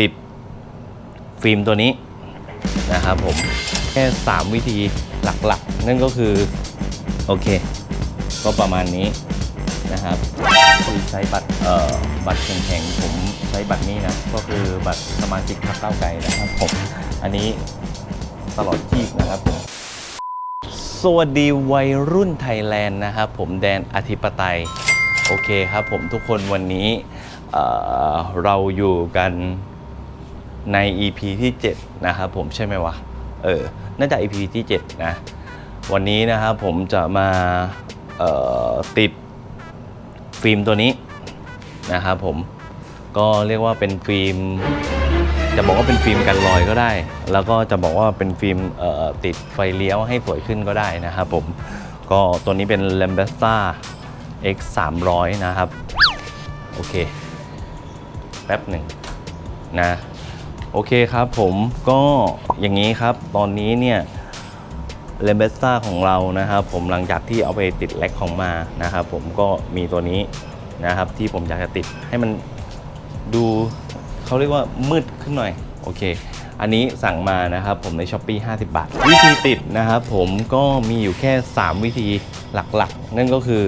ติดฟิล์มตัวนี้นะครับผมแค่ 3 วิธีหลักๆ นั่นก็คือ โอเค ก็ประมาณนี้นะครับคือใช้บัตรเอ่อบัตรแข็งๆผมใช้บัตรนี้นะ ก็คือบัตรสมาชิกพรรคก้าวไกลนะครับผม อันนี้ตลอดชีพนะครับผมสวัสดีวัยรุ่นไทยแลนด์นะครับผมแดนอธิปไตย โอเคครับผมทุกคนวันนี้ เเราอยู่กันใน EP ที่ 7 นะครับผมใช่ไหมวะ เออ น่าจะ EP ที่ 7 นะ วันนี้นะครับผมจะมาติดฟิล์มตัวนี้นะครับผม ก็เรียกว่าเป็นฟิล์ม จะบอกว่าเป็นฟิล์มกันรอยก็ได้ แล้วก็จะบอกว่าเป็นฟิล์มติดไฟเลี้ยวให้สวยขึ้นก็ได้นะครับผม ก็ตัวนี้เป็น l a m b e s t a X 3 0 0 นะครับ โอเค แป๊บหนึ่งนะโอเคครับผมก็อย่างนี้ครับตอนนี้เนี่ยเลมเบสต้าของเรานะครับผมหลังจากที่เอาไปติดแล็กของมานะครับผมก็มีตัวนี้นะครับที่ผมอยากจะติดให้มันดูเขาเรียกว่ามืดขึ้นหน่อยโอเค อันนี้สั่งมานะครับผมใน s h อ p e e 50 บาท วิธีติดนะครับผมก็มีอยู่แค่ 3 วิธีหลักๆ นั่นก็คือ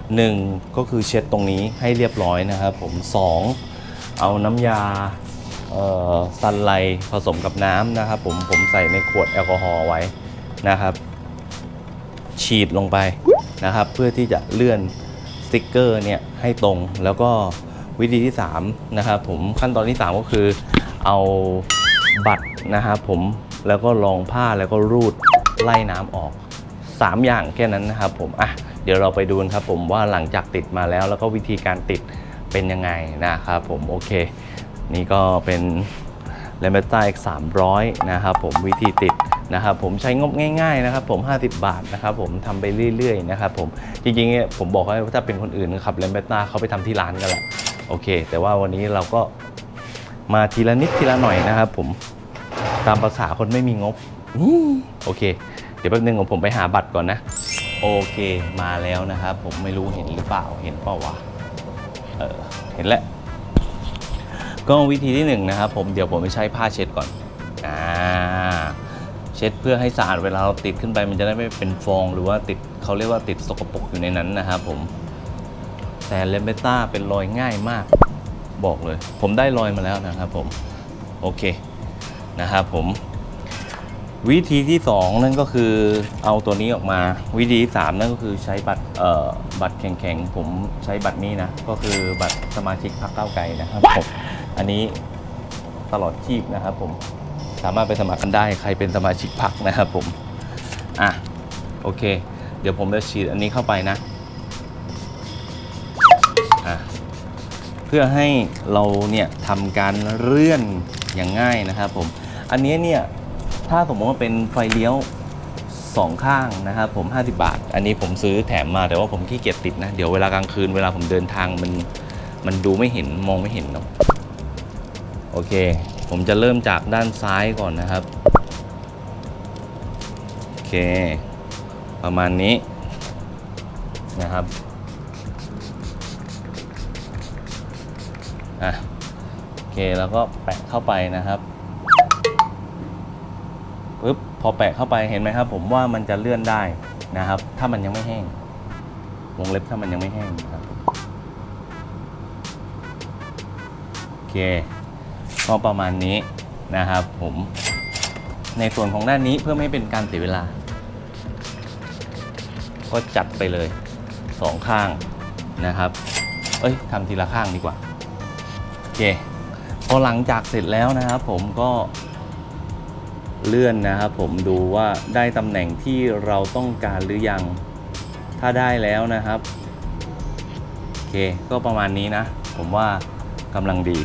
1 ก็คือเช็ดตรงนี้ให้เรียบร้อยนะครับผม 2 เอาน้ำยาซันไลผสมกับน้ำนะครับผมผมใส่ในขวดแอลกอฮอล์ไว้นะครับ ฉีดลงไปนะครับ เพื่อที่จะเลื่อนสติกเกอร์เนี่ยให้ตรงแล้วก็วิธีที่3นะครับผมขั้นตอนที่ 3 ก็คือเอาบัตรนะครับผมแล้วก็รองผ้าแล้วก็รูดไล่น้ำออก 3 อย่างแค่นั้นนะครับผมอะเดี๋ยวเราไปดูนครับผมว่าหลังจากติดมาแล้วแล้วก็วิธีการติด เป็นยังไงนะครับผมโอเค นี่ก็เป็นเลมเบต้า X 300นะครับผมวิธีติดนะครับผมใช้งบง่ายๆนะครับผม 50 บาทนะครับผมทำไปเรื่อยๆนะครับผมจริงๆเนี่ยผมบอกให้ว่าถ้าเป็นคนอื่นนะครับเลมเบต้าเขาไปทำที่ร้านกันแหละโอเค แต่ว่าวันนี้เราก็มาทีละนิดทีละหน่อยนะครับผมตามภาษาคนไม่มีงบโอเค เดี๋ยวแป๊บนึงผมไปหาบัตรก่อนนะ โอเคมาแล้วนะครับผมไม่รู้เห็นหรือเปล่าเห็นเปล่าวะ ออเห็นแล้วก็วิธีที่หนึ่งนะครับผมเดี๋ยวผมไปใช้ผ้าเช็ดก่อนอ่าเช็ดเพื่อให้สะอาดเวลาเราติดขึ้นไปมันจะได้ไม่เป็นฟองหรือว่าติดเขาเรียกว่าติดสกปรกอยู่ในนั้นนะครับผม แต่เลมเบต้าเป็นรอยง่ายมากบอกเลย ผมได้รอยมาแล้วนะครับผม โอเคนะครับผม วิธีที่ 2 นั่นก็คือเอาตัวนี้ออกมา วิธีที่3นั่นก็คือใช้บัตรเอ่อบัตรแข็งๆ ผมใช้บัตรนี้นะ ก็คือบัตรสมาชิกพรรคก้าวไกลนะครับผมอันนี้ตลอดชีพนะครับผมสามารถไปสมัครกันได้ใครเป็นสมาชิกพรรคนะครับผมอะโอเค เดี๋ยวผมจะฉีดอันนี้เข้าไปนะอะเพื่อให้เราเนี่ยทำการเลื่อนอย่างง่ายนะครับผมอันนี้เนี่ย ถ้าสมมติว่าเป็นไฟเลี้ยวสองข้างนะครับผม 50 บาท อันนี้ผมซื้อแถมมาแต่ว่าผมขี้เกียจติดนะ เดี๋ยวเวลากลางคืนเวลาผมเดินทางมันมันดูไม่เห็นมองไม่เห็นเนาะโอเค ผมจะเริ่มจากด้านซ้ายก่อนนะครับ โอเค ประมาณนี้นะครับอะโอเคแล้วก็แปะเข้าไปนะครับ ปึ๊บพอแปะเข้าไปเห็นไหมครับ ผมว่ามันจะเลื่อนได้นะครับ ถ้ามันยังไม่แห้ง วงเล็บถ้ามันยังไม่แห้งครับโอเคก็ประมาณนี้นะครับผมในส่วนของด้านนี้เพื่อไม่เป็นการเสียเวลา ก็จัดไปเลยสองข้างนะครับ เอ้ยทำทีละข้างดีกว่าโอเคพอหลังจากเสร็จแล้วนะครับ ผมก็ เลื่อนนะครับผมดูว่าได้ตำแหน่งที่เราต้องการหรือยัง ถ้าได้แล้วนะครับ โอเค ก็ประมาณนี้นะ ผมว่ากำลังดี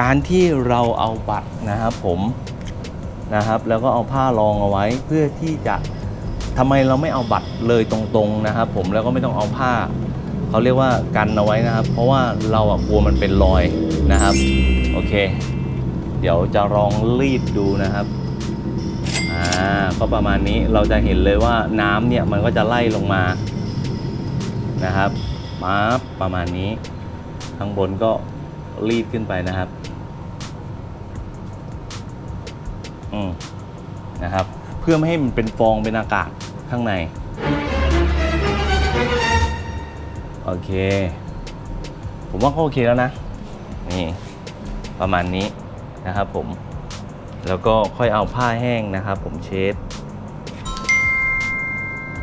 การที่เราเอาบัตรนะครับผมนะครับ แล้วก็เอาผ้ารองเอาไว้เพื่อที่จะทำไมเราไม่เอาบัตรเลยตรงๆนะครับ ผมแล้วก็ไม่ต้องเอาผ้าเขาเรียกว่ากันเอาไว้นะครับ เพราะว่าเราอะกลัวมันเป็นรอยนะครับ โอเค เดี๋ยวจะลองรีดดูนะครับอ่าก็ประมาณนี้เราจะเห็นเลยว่าน้ำเนี่ยมันก็จะไล่ลงมานะครับมาประมาณนี้ ข้างบนก็รีดขึ้นไปนะครับอืมนะครับ เพื่อไม่ให้มันเป็นฟองเป็นอากาศข้างใน โอเค ผมว่าก็โอเคแล้วนะ นี่ ประมาณนี้ นะครับผม แล้วก็ค่อยเอาผ้าแห้งนะครับ ผมเช็ด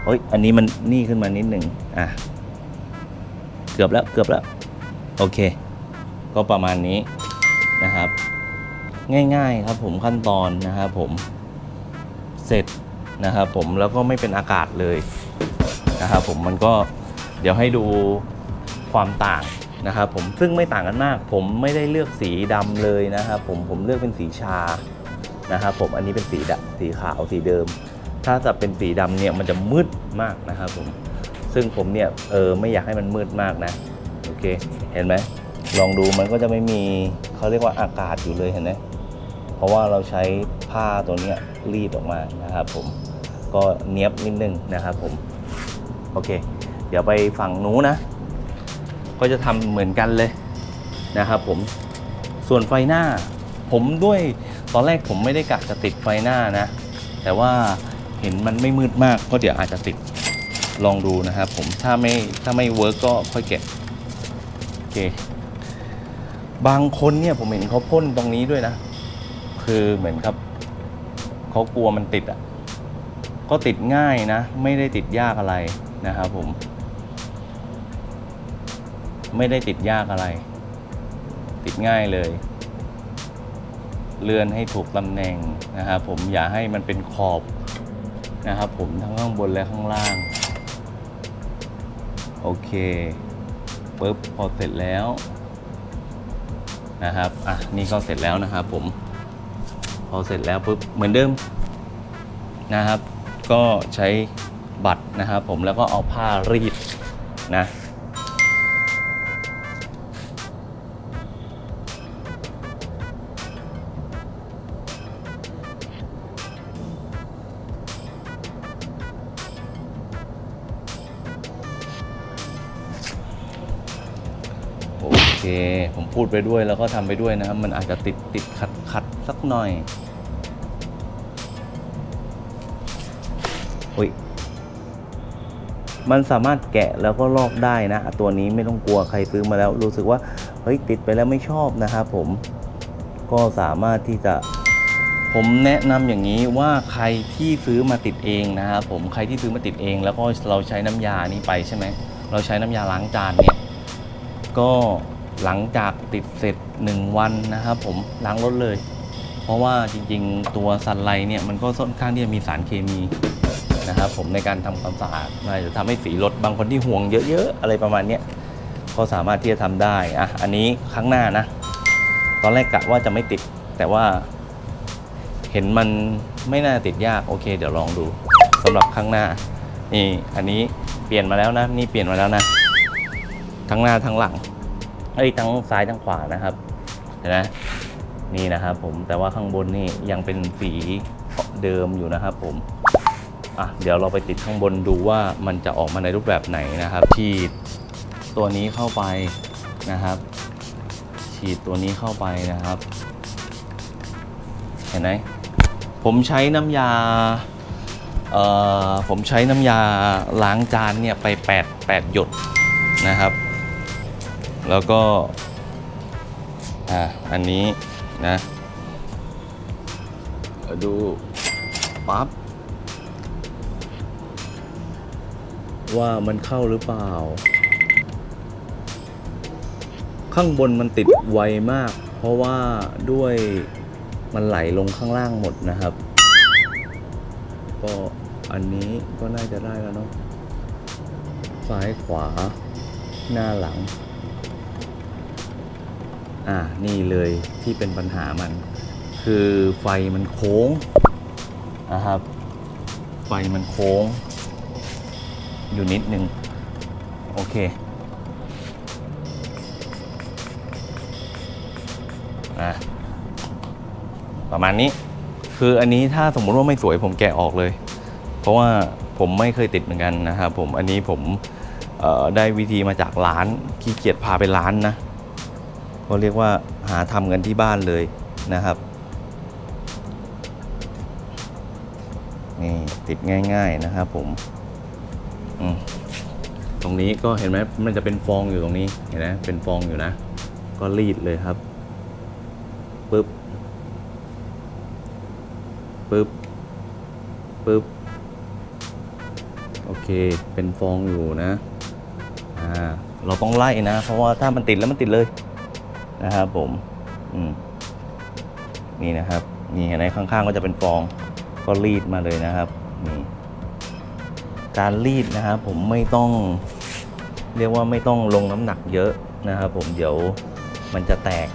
เฮ้ย อันนี้มันนี่ขึ้นมานิดหนึ่งอะ เกือบแล้วเกือบแล้ว โอเค ก็ประมาณนี้นะครับ ง่ายๆครับผมขั้นตอนนะครับผม เสร็จนะครับผมแล้วก็ไม่เป็นอากาศเลยนะครับผมมันก็เดี๋ยวให้ดูความต่าง นะครับผมซึ่งไม่ต่างกันมาก ผมไม่ได้เลือกสีดำเลยนะครับผมผมเลือกเป็นสีชานะครับผมอันนี้เป็นสีดสีขาวสีเดิม ถ้าจะเป็นสีดำเนี่ยมันจะมืดมากนะครับผมซึ่งผมเนี่ยเออไม่อยากให้มันมืดมากนะโอเคเห็นไหมลองดูมันก็จะไม่มีเขาเรียกว่าอากาศอยู่เลยเห็นไหมเพราะว่าเราใช้ผ้าตัวเนี้ยรีดออกมานะครับผมก็เนี้ยบนิดนึงนะครับผมโอเค เดี๋ยวไปฝั่งนู้นนะ ก็จะทำเหมือนกันเลยนะครับผมส่วนไฟหน้า ผมด้วยตอนแรกผมไม่ได้กะจะติดไฟหน้านะ แต่ว่าเห็นมันไม่มืดมากก็เดี๋ยวอาจจะติดลองดูนะครับผมถ้าไม่ถ้าไม่เวิร์กก็ค่อยเก็บโอเคบางคนเนี่ยผมเห็นเขาพ่นตรงนี้ด้วยนะ คือเหมือนครับเขากลัวมันติดอะก็ติดง่ายนะ ไม่ได้ติดยากอะไรนะครับผม ไม่ได้ติดยากอะไร ติดง่ายเลย เลื่อนให้ถูกตำแหน่งนะครับผมอย่าให้มันเป็นขอบนะครับผมทั้งข้างบนและข้างล่าง โอเคปุ๊บพอเสร็จแล้วนะครับอะนี่ก็เสร็จแล้วนะครับผม พอเสร็จแล้วปุ๊บเหมือนเดิมนะครับ ก็ใช้บัตรนะครับผมแล้วก็เอาผ้ารีดนะ พูดไปด้วยแล้วก็ทำไปด้วยนะครับ มันอาจจะติดติดขัดขัดสักหน่อยอุ้ยมันสามารถแกะแล้วก็ลอกได้นะ ตัวนี้ไม่ต้องกลัวใครซื้อมาแล้ว รู้สึกว่าเฮ้ยติดไปแล้วไม่ชอบนะครับผมก็สามารถที่จะผมแนะนำอย่างนี้ว่าใครที่ซื้อมาติดเองนะครับผมใครที่ซื้อมาติดเอง แล้วก็เราใช้น้ำยานี้ไปใช่ไหมเราใช้น้ำยาล้างจานเนี่ยก็ หลังจากติดเสร็จ 1 วันนะครับผมล้างรถเลย เพราะว่าจริงๆ ตัวซันไลท์เนี่ยมันก็ค่อนข้างที่จะมีสารเคมีนะครับผมในการทำความสะอาดมันอาจะทำให้สีรถบางคนที่ห่วงเยอะๆ อะไรประมาณเนี้ยก็สามารถที่จะทำได้อะอันนี้ครั้งหน้านะ ตอนแรกกะว่าจะไม่ติด แต่ว่า เห็นมันไม่น่าติดยากโอเค เดี๋ยวลองดูสำหรับครั้งหน้านี่อันนี้เปลี่ยนมาแล้วนะ นี่เปลี่ยนมาแล้วนะ ทั้งหน้าทั้งหลัง เอ้ยทั้งซ้ายทั้งขวานะครับเห็นไหมนี่นะครับผมแต่ว่าข้างบนนี่ยังเป็นสีเดิมอยู่นะครับ ผมอะเดี๋ยวเราไปติดข้างบนดูว่ามันจะออกมาในรูปแบบไหนนะครับ ฉีดตัวนี้เข้าไปนะครับ ฉีดตัวนี้เข้าไปนะครับ เห็นไหมผมใช้น้ำยาเอ่อผมใช้น้ำยาล้างจานเนี่ยไป 8 8 หยดนะครับ แล้วก็อ่าอันนี้นะเดี๋ยวดูปั๊บว่ามันเข้าหรือเปล่า ข้างบนมันติดไวมาก เพราะว่าด้วยมันไหลลงข้างล่างหมดนะครับ ก็อันนี้ก็น่าจะได้แล้วเนาะซ้ายขวาหน้าหลัง อ่านี่เลยที่เป็นปัญหามัน คือไฟมันโค้งนะครับ ไฟมันโค้ง อยู่นิดนึงโอเคอะประมาณนี้คืออันนี้ถ้าสมมติว่าไม่สวยผมแกะออกเลย เพราะว่าผมไม่เคยติดเหมือนกันนะครับผมอันนี้ผมได้วิธีมาจากร้านขี้เกียจพาไปร้านนะ ก็เรียกว่าหาทำกันที่บ้านเลยนะครับนี่ติดง่าย ๆนะครับผมมตรงนี้ก็เห็นไหมมันจะเป็นฟองอยู่ตรงนี้เห็นไหมเป็นฟองอยู่นะ ก็รีดเลยครับปึ๊บปึ๊บปึ๊บโอเคเป็นฟองอยู่นะอ่าเราต้องไล่นะ เพราะว่าถ้ามันติดแล้วมันติดเลย นะครับผมอืมนี่นะครับ นี่เห็นไหมข้างๆก็จะเป็นฟองก็รีดมาเลยนะครับนี่การรีดนะครับผมไม่ต้องเรียกว่าไม่ต้องลงน้ำหนักเยอะนะครับผมเดี๋ยวมันจะแตก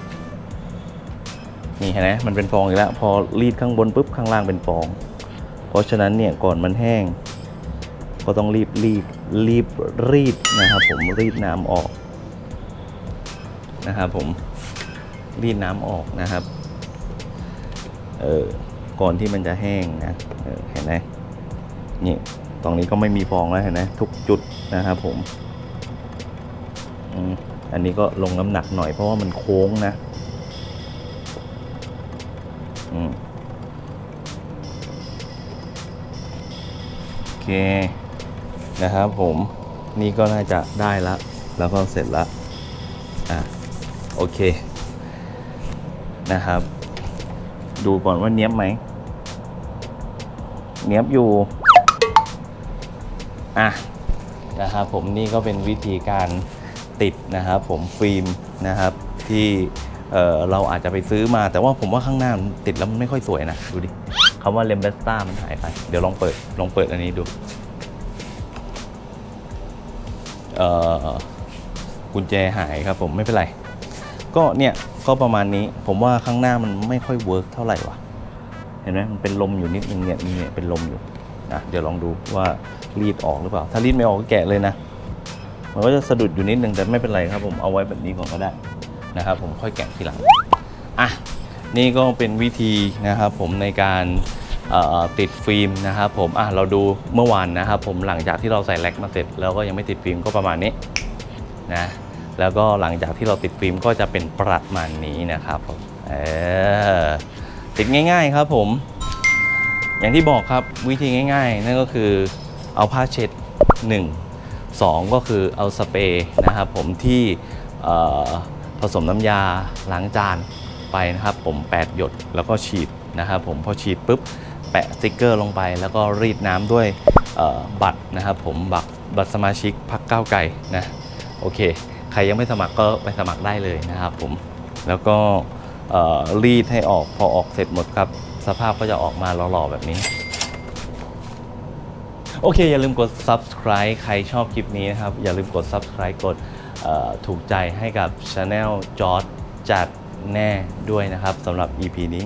นี่เห็นไหมมันเป็นฟองอีกแล้ว พอรีดข้างบนปุ๊บข้างล่างเป็นฟอง เพราะฉะนั้นเนี่ยก่อนมันแห้ง ก็ต้องรีบรีบรีบรีดนะครับผมรีดน้ำออก นะครับผมรีดน้ำออกนะครับ เออก่อนที่มันจะแห้งนะเออเห็นไหมนี่ตรงนี้ก็ไม่มีฟองแล้วเห็นไหมทุกจุดนะครับผมอันนี้ก็ลงน้ำหนักหน่อยเพราะว่ามันโค้งนะโอเคนะครับผมนี่ก็น่าจะได้ละ แล้วก็เสร็จละ โอเค นะครับ ดูก่อนว่าเนี้ยบไหม เนี้ยบอยู่ อะ นะครับผมนี่ก็เป็นวิธีการติดนะครับผมฟิล์มนะครับที่เอ่อเราอาจจะไปซื้อมาแต่ว่าผมว่าข้างหน้ามันติดแล้วมันไม่ค่อยสวยนะ ดูดิคำว่าเลมเบสต้ามันหายไป เดี๋ยวลองเปิดลองเปิดอันนี้ดูเออกุญแจหายครับผมไม่เป็นไร ก็เนี่ยก็ประมาณนี้ผมว่าข้างหน้ามันไม่ค่อยเวิร์กเท่าไหร่วะเห็นไหมมันเป็นลมอยู่นิดนึงเนี่ยมีเนี่ยเป็นลมอยู่นะเดี๋ยวลองดูว่ารีดออกหรือเปล่า ถ้ารีดไม่ออกก็แกะเลยนะมันก็จะสะดุดอยู่นิดนึงแต่ไม่เป็นไรครับ ผมเอาไว้แบบนี้ก่อนก็ได้นะครับ ผมค่อยแกะทีหลังอะนี่ก็เป็นวิธีนะครับผมในการติดฟิล์มนะครับผมอะเราดูเมื่อวานนะครับผมหลังจากที่เราใส่แล็กมาเสร็จแล้วก็ยังไม่ติดฟิล์มก็ประมาณนี้นะ แล้วก็หลังจากที่เราติดฟิล์มก็จะเป็นประมาณนี้นะครับผมเออติดง่าย ๆครับผม อย่างที่บอกครับวิธีง่าย ๆ นั่นก็คือเอาผ้าเช็ด 1 2 ก็คือเอาสเปรย์นะครับผมที่ผสมน้ำยาล้างจานไปนะครับผม 8 หยดแล้วก็ฉีดนะครับผมพอฉีดปุ๊บแปะสติกเกอร์ลงไปแล้วก็รีดน้ำด้วยบัตรนะครับผมบัตรบัตรสมาชิกพักก้าวไก่นะ โอเค ใครยังไม่สมัครก็ไปสมัครได้เลยนะครับผม แล้วก็รีดให้ออกพอออกเสร็จหมดครับ สภาพก็จะออกมาหล่อๆแบบนี้ โอเค อย่าลืมกด subscribe ใครชอบคลิปนี้นะครับ อย่าลืมกด subscribe กดถูกใจให้กับ Channel จอร์ดจัดแน่ด้วยนะครับสำหรับ EP นี้